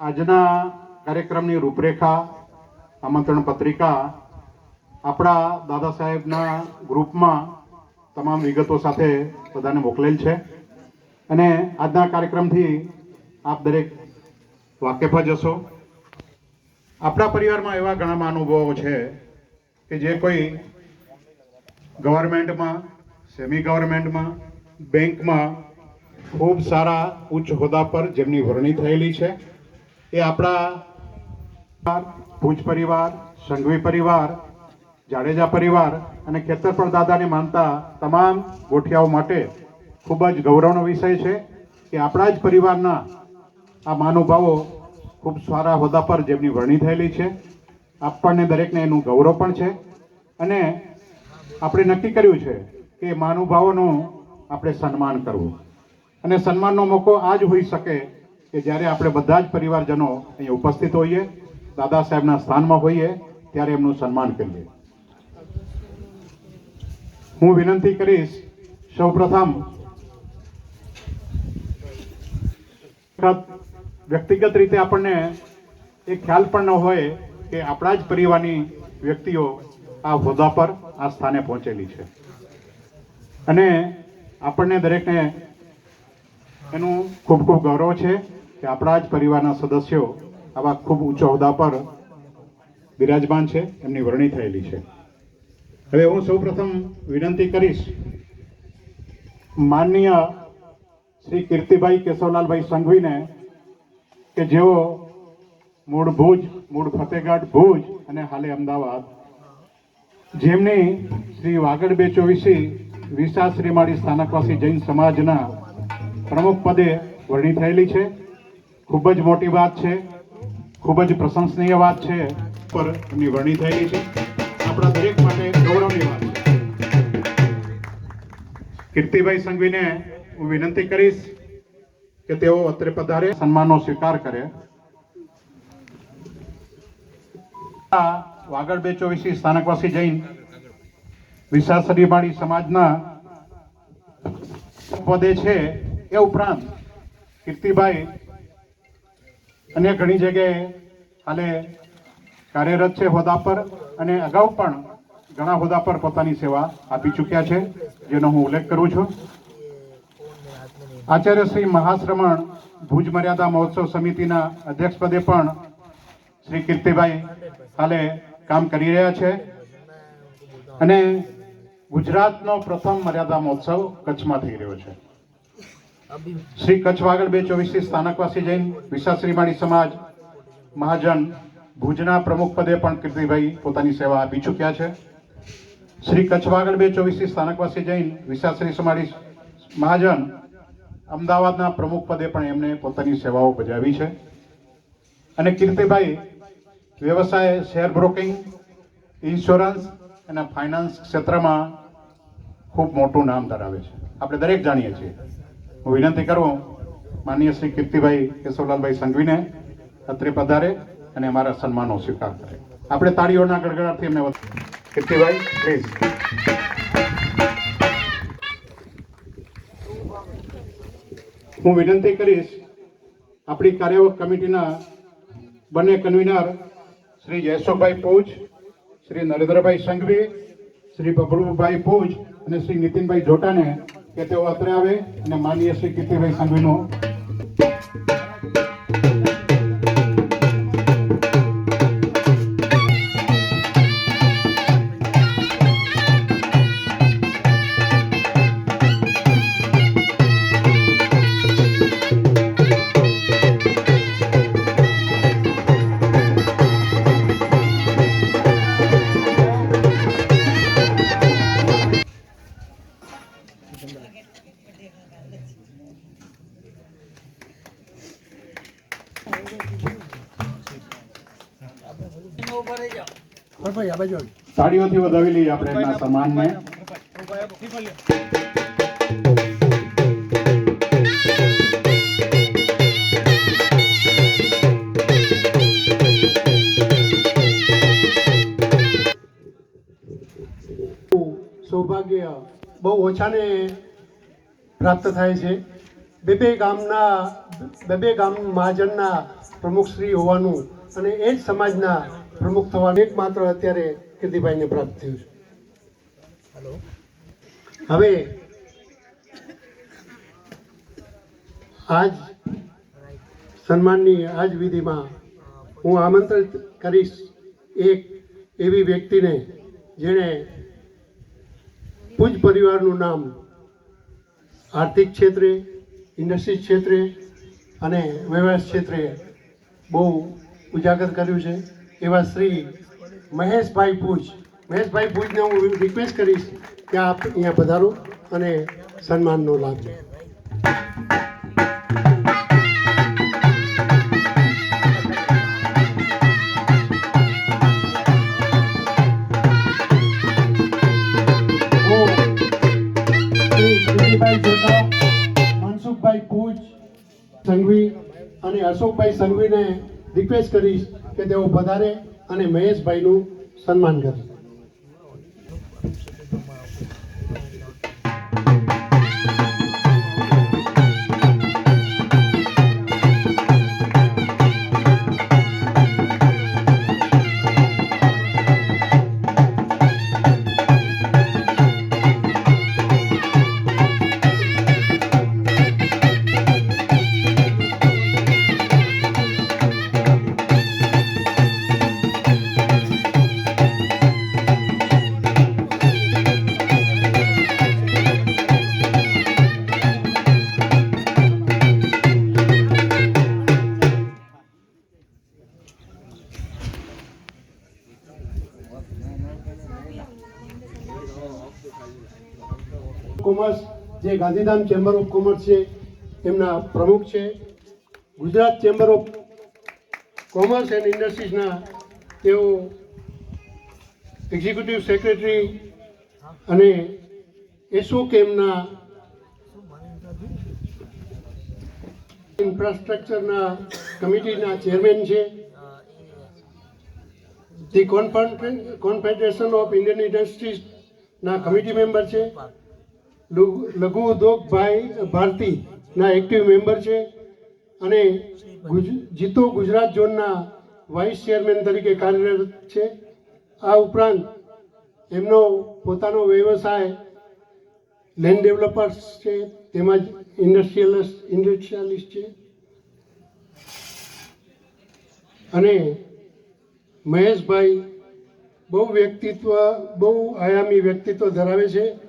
આજના કાર્યક્રમની રૂપરેખા, આમંત્રણ પત્રિકા આપણા દાદા સાહેબના ગ્રુપમાં તમામ વિગતો સાથે બધાને મોકલેલ છે. અને આજના કાર્યક્રમથી આપ દરેક વાકેફ જ હશો. આપણા પરિવારમાં એવા ઘણા મહાનુભાવો છે કે જે કોઈ ગવર્મેન્ટમાં સેમી ગવર્મેન્ટમાં બેંકમાં ખૂબ સારા ઉચ્ચ હોદ્દા પર જેમની વરણી થયેલી છે. એ આપણા ભુજ પરિવાર, સંઘવી પરિવાર, જાડેજા પરિવાર અને ખેતરપર દાદાને માનતા તમામ ગોઠિયાઓ માટે ખૂબ જ ગૌરવનો વિષય છે કે આપણા જ પરિવારના આ મહાનુભાવો ખૂબ સારા હોદ્દા પર જેમની વરણી થયેલી છે. આપણને દરેકને એનું ગૌરવ પણ છે અને આપણે નક્કી કર્યું છે કે મહાનુભાવોનું આપણે સન્માન કરવું. અને સન્માનનો મોકો આ જ હોઈ શકે કે જ્યારે આપણે બધા જ પરિવારજનો અહીં ઉપસ્થિત હોઈએ, દાદા સાહેબના સ્થાનમાં હોઈએ, ત્યારે એમનું સન્માન કરીએ. હું વિનંતી કરીશ, સૌપ્રથમ વ્યક્તિગત રીતે આપણને એ ખ્યાલ પણ ન હોય કે આપણા જ પરિવારની વ્યક્તિઓ આ હોદ્દા પર, આ સ્થાને પહોંચેલી છે. અને આપણને દરેકને એનું ખૂબ ખૂબ ગૌરવ છે કે આપણા જ પરિવારના સદસ્યો આવા ખૂબ ઊંચા હોદ્દા પર બિરાજમાન છે, એમની વરણી થયેલી છે. હવે હું સૌપ્રથમ વિનંતી કરીશ, માનનીય શ્રી કીર્તિભાઈ કેશવલાલભાઈ સંઘવીને કે જેઓ મૂળ ભુજ, મૂળ ફતેહગઢ ભુજ અને હાલે અમદાવાદ, જેમની શ્રી વાગડ બે ચોવીસી વિશા શ્રીમાળી સ્થાનકવાસી જૈન સમાજના પ્રમુખ પદે વરણી થયેલી છે. ખૂબ જ મોટી વાત છે. ખૂબ જ પ્રશંસનીય વાત છે. પર એમની વરણી થયેલી છે. આપણા દરેક માટે ગૌરવની વાત છે. કીર્તિભાઈ સંઘવીને હું વિનંતી કરીશ કે તેઓ અત્રે પધારે. સન્માનનો સ્વીકાર કરે. આ વાગડ બે ચોવીસી સ્થાનકવાસી જૈન વિશાસરીવાળી સમાજના પદે છે. એ ઉપરાંત કીર્તિભાઈ અન્ય ઘણી જગ્યાએ હાલે કાર્યરત છે હોદ્દા પર અને અગાઉ પણ ઘણા હોદ્દા પર પોતાની સેવા આપી ચૂક્યા છે, જેનો હું ઉલ્લેખ કરું છું. આચાર્ય શ્રી મહાશ્રમણ ભુજ મર્યાદા મહોત્સવ સમિતિના અધ્યક્ષ પદે પણ શ્રી કીર્તિભાઈ હાલે કામ કરી રહ્યા છે. અને ગુજરાતનો પ્રથમ મર્યાદા મહોત્સવ કચ્છમાં થઈ રહ્યો છે. શ્રી કચ્છ વાગડ બે ચોવીસથી સ્થાનકવાસી જૈન વિશાશ્રીમાળી સમાજ મહાજન ભુજના પ્રમુખ પદે પણ કીર્તિભાઈ પોતાની સેવા આપી ચૂક્યા છે. શ્રી કચ્છ વાગડ બે ચોવીસથી સ્થાનકવાસી જૈન વિશાશ્રી સમાળી મહાજન અમદાવાદના પ્રમુખ પદે પણ એમણે પોતાની સેવાઓ બજાવી છે. અને કીર્તિભાઈ વ્યવસાય, શેર બ્રોકિંગ, ઇન્સ્યોરન્સ અને ફાઇનાન્સ ક્ષેત્રમાં ખૂબ મોટું નામ ધરાવે છે. આપણે દરેક જાણીએ છીએ. હું વિનંતી કરું, માનનીય શ્રી કીર્તિભાઈ કેશવલાલભાઈ સંઘવીને અત્રે પધારે અને અમારા સન્માનનો સ્વીકાર કરે. આપણે તાળીઓના ગડગડાટથી એમને કીર્તિભાઈ પ્લીઝ હું વિનંતી કરીશ, આપણી કાર્યવાહક કમિટીના બંને કન્વીનર, શ્રી જયસુખભાઈ પૂજ, શ્રી નરેન્દ્રભાઈ સંઘવી, શ્રી બબલુભાઈ પૂજ અને શ્રી નીતિનભાઈ જોટાને કે તેઓ અત્રે આવે અને માનીય શ્રી કીર્તિભાઈ સંઘવીનું તાળીઓથી વધાવી લઈએ આપણે એમના સમાનને. સૌભાગ્ય બહુ ઓછાને પ્રાપ્ત થાય છે. બે બે ગામના બે બે ગામ મહાજનના પ્રમુખશ્રી હોવાનું અને એ જ સમાજના પ્રમુખ થવાનું એકમાત્ર અત્યારે કીર્તિભાઈને પ્રાપ્ત થયું છે. હવે આજ સન્માનની આજ વિધિમાં હું આમંત્રિત કરીશ એક એવી વ્યક્તિને જેણે પૂજ પરિવારનું નામ આર્થિક ક્ષેત્રે ઇન્ડસ્ટ્રી ક્ષેત્રે અને વ્યવહાર ક્ષેત્રે બહુ ઉજાગર કર્યું છે. એવા શ્રી મહેશભાઈ પૂજ મહેશભાઈ પૂજને હું રિક્વેસ્ટ કરીશ કે આપ અહીંયા પધારો અને સન્માનનો લાભ લો. મનસુખભાઈ પૂજ સંઘવી અને અશોકભાઈ સંઘવીને રિક્વેસ્ટ કરીશ કે તેઓ પધારે અને મહેશભાઈનું સન્માન કરે. ગાંધીધામ ચેમ્બર ઓફ કોમર્સ છે એમના પ્રમુખ છે. Gujarat chamber of commerce and ઇન્ડસ્ટ્રીઝના તેઓ એક્ઝિક્યુટિવ સેક્રેટરી અને એસોકેમના ઇન્ફ્રાસ્ટ્રક્ચરના કમિટીના ચેરમેન છે. ધી કોન્ફેડરેશન ઓફ ઇન્ડિયન ઇન્ડસ્ટ્રીઝના કમિટી મેમ્બર છે. લઘુ લઘુ ઉદ્યોગ ભાઈ ભારતીના એક્ટિવ મેમ્બર છે અને જીતો ગુજરાત ઝોનના વાઇસ ચેરમેન તરીકે કાર્યરત છે. આ ઉપરાંત એમનો પોતાનો વ્યવસાય લેન્ડ ડેવલપર્સ છે, તેમજ ઇન્ડસ્ટ્રીયલિસ્ટ ઇન્ડસ્ટ્રીયાલિસ્ટ છે. અને મહેશભાઈ બહુ વ્યક્તિત્વ બહુ આયામી વ્યક્તિત્વ ધરાવે છે.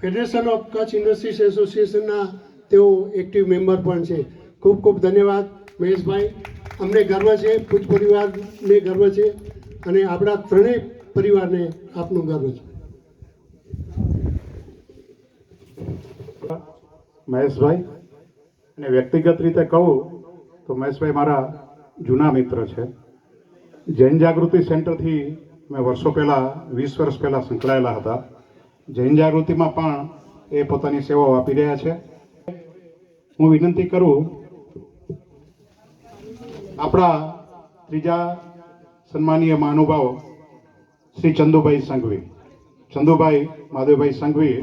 ફેડરેશન ઓફ કચ્છ ઇન્ડસ્ટ્રીઝ એસોસિએશનના તેઓ એક્ટિવ મેમ્બર પણ છે. ખૂબ ખૂબ ધન્યવાદ, મહેશભાઈ. અમને ગર્વ છે પૂજ પરિવારને ગર્વ છે અને આપણા ત્રણેય પરિવારને આપનું ગર્વ છે. મહેશભાઈ, અને વ્યક્તિગત રીતે કહું તો મહેશભાઈ મારા જૂના મિત્ર છે. જૈન જાગૃતિ સેન્ટરથી મેં વર્ષો પહેલાં, વીસ વર્ષ પહેલાં સંકળાયેલા હતા. જૈન જાગૃતિમાં પણ એ પોતાની સેવાઓ આપી રહ્યા છે. હું વિનંતી કરું, આપણા ત્રીજા સન્માનીય મહાનુભાવ શ્રી ચંદુભાઈ સંઘવી. ચંદુભાઈ માધવભાઈ સંઘવી,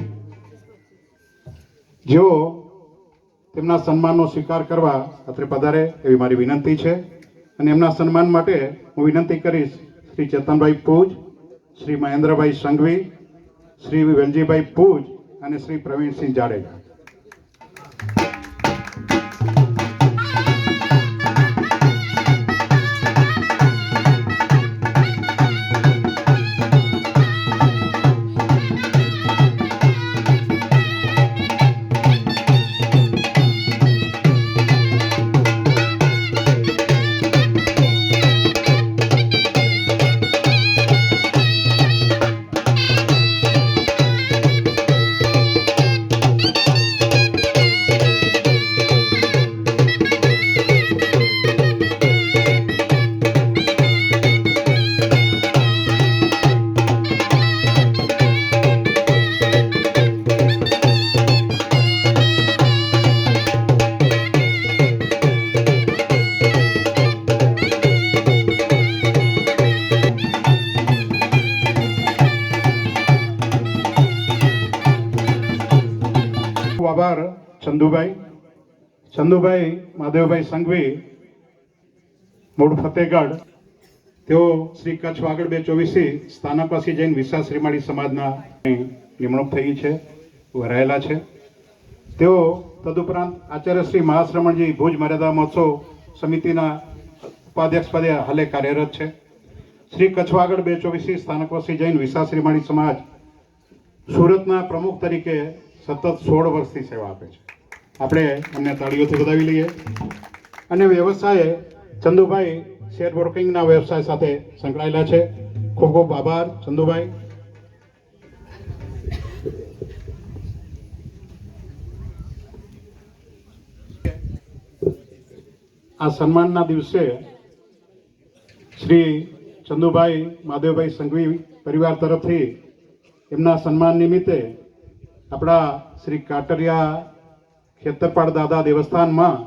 જેઓ તેમના સન્માનનો સ્વીકાર કરવા અત્રે પધારે એવી મારી વિનંતી છે. અને એમના સન્માન માટે હું વિનંતી કરીશ શ્રી ચેતનભાઈ પૂજ, શ્રી મહેન્દ્રભાઈ સંઘવી શ્રી વેલજીભાઈ પૂજ અને શ્રી પ્રવીણસિંહ જાડેજા. આભાર, ચંદુભાઈ. ચંદુભાઈ માધવભાઈ સંઘવી, મૂળ ફતેહગઢ તેઓ શ્રી કચ્છ વાગડ બે ચોવીસી સ્થાનકવાસી જૈન વિશ્વાસ શ્રીમાળી સમાજના નિમણૂક થઈ છે વરાયેલા છે. તેઓ તદુપરાંત આચાર્ય શ્રી મહાશ્રમણજી ભુજ મર્યાદા મહોત્સવ સમિતિના ઉપાધ્યક્ષ પદે હાલે કાર્યરત છે. શ્રી કચ્છ વાગડ બે ચોવીસી સ્થાનકવાસી જૈન વિશ્વાસ શ્રીમાળી સમાજ સુરતના પ્રમુખ તરીકે સતત સોળ વર્ષથી સેવા આપે છે. આપણે એમને તાળીઓથી વધાવી લઈએ. અને વ્યવસાયે ચંદુભાઈ શેર બ્રોકિંગના વ્યવસાય સાથે સંકળાયેલા છે. ખૂબ ખૂબ આભાર, ચંદુભાઈ. આ સન્માનના દિવસે શ્રી ચંદુભાઈ માધવભાઈ સંઘવી પરિવાર તરફથી એમના સન્માન નિમિત્તે આપણા શ્રી કાટરિયા ખેતરપાળ દાદા દેવસ્થાનમાં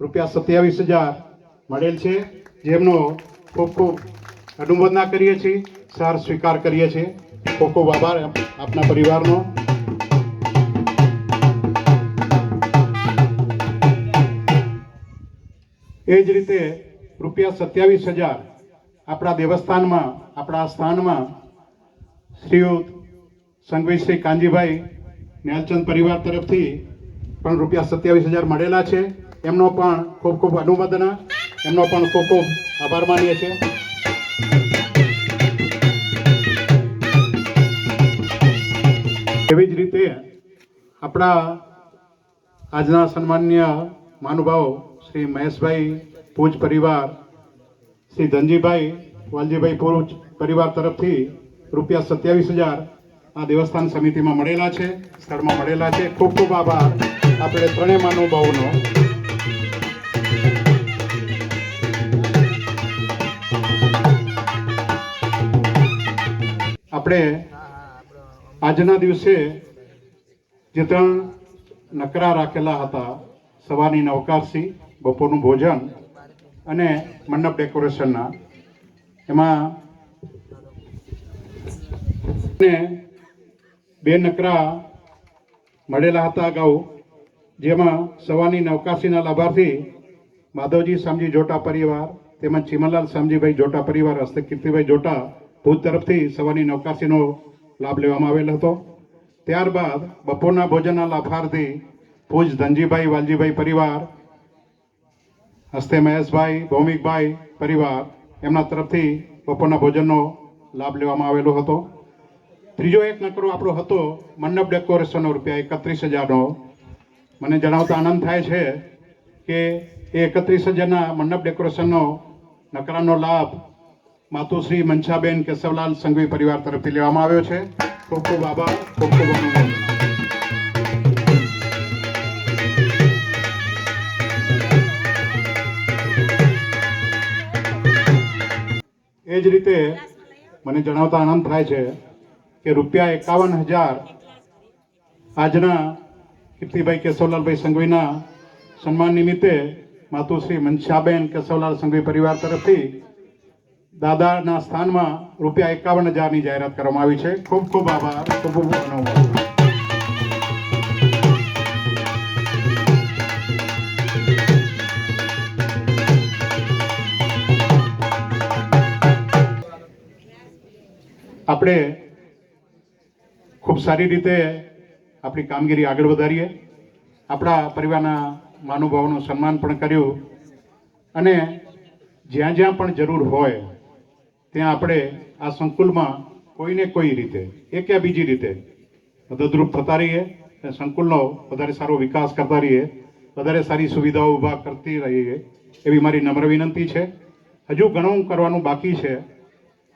રૂપિયા સત્યાવીસ હજાર મળેલ છે, જેમનો ખૂબ ખૂબ અનુમોદના કરીએ છીએ, સાર સ્વીકાર કરીએ છીએ. ખૂબ ખૂબ આભાર આપના પરિવારનો. એ જ રીતે રૂપિયા સત્યાવીસ હજાર આપણા દેવસ્થાનમાં, આપણા સ્થાનમાં શ્રીયુત સંઘવી શ્રી કાંજીભાઈ નેલચંદ પરિવાર તરફથી પણ રૂપિયા સત્યાવીસ હજાર મળેલા છે. એમનો પણ ખૂબ ખૂબ અનુમોદના, એમનો પણ ખૂબ ખૂબ આભાર માનીએ છીએ. એવી જ રીતે આપણા આજના સન્માન્ય મહાનુભાવ શ્રી મહેશભાઈ પૂજ પરિવાર, શ્રી ધનજીભાઈ વાલજીભાઈ પૂજ પરિવાર તરફથી રૂપિયા સત્યાવીસ હજાર આ દેવસ્થાન સમિતિમાં મળેલા છે, સ્થળમાં મળેલા છે. ખૂબ ખૂબ આભાર આપણે ત્રણેય મહાનુભાવોનો. આપણે આજના દિવસે જે ત્રણ નકરા રાખેલા હતા, સવારની નવકારસી બપોરનું ભોજન અને મંડપ ડેકોરેશનના, એમાં ને બે નકરા મળેલા હતા અગાઉ, જેમાં સવાની નવકાશીના લાભાર્થી માધવજી સામજી જોટા પરિવાર, તેમજ ચીમનલાલ શામજીભાઈ જોટા પરિવાર હસ્તે કીર્તિભાઈ જોટા ભુજ તરફથી સવાની નવકાશીનો લાભ લેવામાં આવેલ હતો. ત્યારબાદ બપોરના ભોજનના લાભાર્થી ભુજ ધનજીભાઈ વાલજીભાઈ પરિવાર, હસ્તે મહેશભાઈ, ભૌમિકભાઈ પરિવાર, એમના તરફથી બપોરના ભોજનનો લાભ લેવામાં આવેલો હતો. ત્રીજો એક નકરો આપણો હતો મંડપ ડેકોરેશનનો રૂપિયા એકત્રીસ હજારનો. મને જણાવતા આનંદ થાય છે કે એ એકત્રીસ હજારના મંડપ ડેકોરેશનનો નકરાનો લાભ માતુશ્રી મંછાબેન કેશવલાલ સંઘવી પરિવાર તરફથી લેવામાં આવ્યો છે. ખૂબ ખૂબ આભાર, ખૂબ ખૂબ એ જ રીતે મને જણાવતા આનંદ થાય છે કે રૂપિયા એકાવન હજાર આજના કીર્તિભાઈ કેશવલાલભાઈ સંઘવીના સન્માન નિમિત્તે માતુશ્રી મનસાબેન કેશવલાલ સંઘવી પરિવાર તરફથી દાદાના સ્થાનમાં રૂપિયા એકાવન હજારની જાહેરાત કરવામાં આવી છે. ખૂબ ખૂબ આભાર. ખૂબ ખૂબ અનુમોદન આપણે ખૂબ સારી રીતે આપણી કામગીરી આગળ વધારીએ. આપણા પરિવારના મહાનુભાવોનું સન્માન પણ કર્યું. અને જ્યાં જ્યાં પણ જરૂર હોય, ત્યાં આપણે આ સંકુલમાં કોઈને કોઈ રીતે, એક યા બીજી રીતે મદદરૂપ થતા રહીએ અને સંકુલનો વધારે સારો વિકાસ કરતા રહીએ, વધારે સારી સુવિધાઓ ઊભા કરતી રહીએ એવી મારી નમ્ર વિનંતી છે. હજુ ઘણું કરવાનું બાકી છે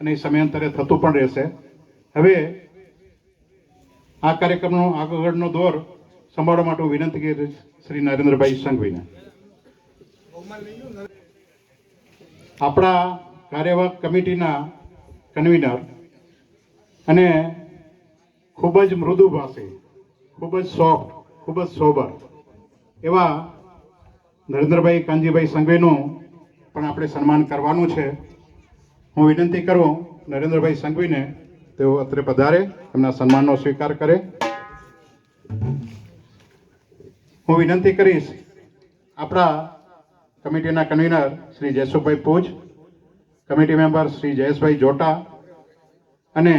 અને એ સમયાંતરે થતું પણ રહેશે. હવે આ કાર્યક્રમનો આગળનો દોર સંભાળવા માટે હું વિનંતી કરી શ્રી નરેન્દ્રભાઈ સંઘવીને. આપણા કાર્યવાહક કમિટીના કન્વીનર અને ખૂબ જ મૃદુભાષી, ખૂબ જ સોફ્ટ, ખૂબ જ સોબર એવા નરેન્દ્રભાઈ કાનજીભાઈ સંઘવીનું પણ આપણે સન્માન કરવાનું છે. હું વિનંતી કરું નરેન્દ્રભાઈ સંઘવીને તેઓ અત્રે પધારે, એમના સન્માનનો સ્વીકાર કરે. હું વિનંતી કરીશ, આપણા કમિટીના convener Shri Jaysubhai Pooj committee member Shri Jayeshbhai Jota અને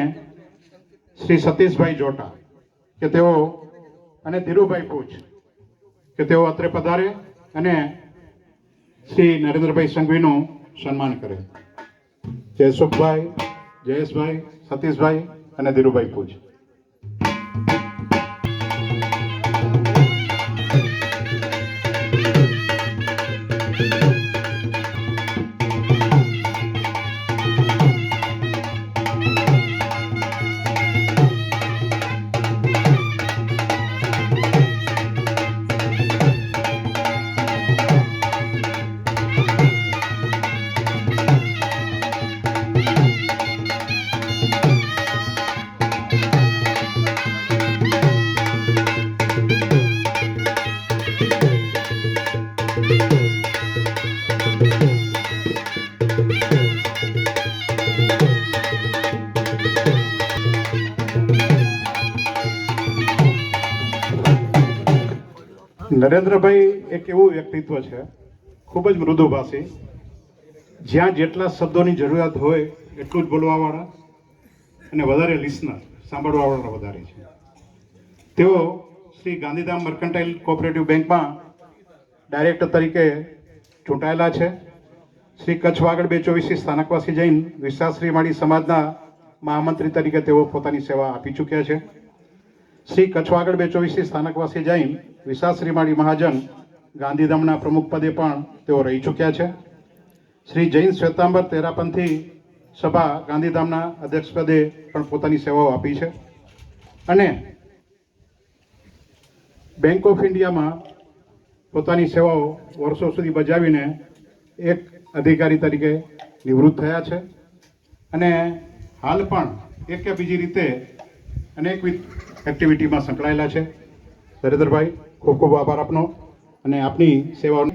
શ્રી સતીશભાઈ જોટા, કે તેઓ અને ધીરુભાઈ પૂજ કે તેઓ અત્રે પધારે અને શ્રી નરેન્દ્રભાઈ સંઘવીનું સન્માન કરે. જયસુખભાઈ જયેશભાઈ સતીશભાઈ અને ધીરુભાઈ પૂજ નરેન્દ્રભાઈ એક એવું વ્યક્તિત્વ છે, ખૂબ જ મૃદુભાષી. જ્યાં જેટલા શબ્દોની જરૂરિયાત હોય એટલું જ બોલવાવાળા અને વધારે લિસનર સાંભળવાવાળા વધારે છે. તેઓ શ્રી ગાંધીધામ મર્કન્ટાઇલ કોઓપરેટિવ બેંકમાં ડાયરેક્ટર તરીકે ચૂંટાયેલા છે. શ્રી કચ્છ વાગડ બે ચોવીસી સ્થાનકવાસી જૈન વિશ્વાસશ્રી માળી સમાજના મહામંત્રી તરીકે તેઓ પોતાની સેવા આપી ચૂક્યા છે. શ્રી કચ્છ વાગડ બે ચોવીસી સ્થાનકવાસી જૈન વિશાશ્રી શ્રીમાળી મહાજન ગાંધીધામના પ્રમુખ પદે પણ તેઓ રહી ચૂક્યા છે. શ્રી જૈન શ્વેતાંબર તેરાપંથી સભા ગાંધીધામના અધ્યક્ષ પદે પણ પોતાની સેવાઓ આપી છે. અને બેંક ઓફ ઇન્ડિયામાં પોતાની સેવાઓ વર્ષો સુધી બજાવીને એક અધિકારી તરીકે નિવૃત્ત થયા છે. અને હાલ પણ એક કે બીજી રીતે અનેકવિધ એક્ટિવિટીમાં સંકળાયેલા છે. દરેદરભાઈ ખૂબ ખૂબ આભાર આપનો અને આપની સેવાઓને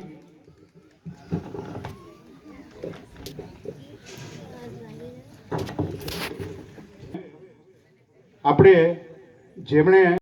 આપણે જેમણે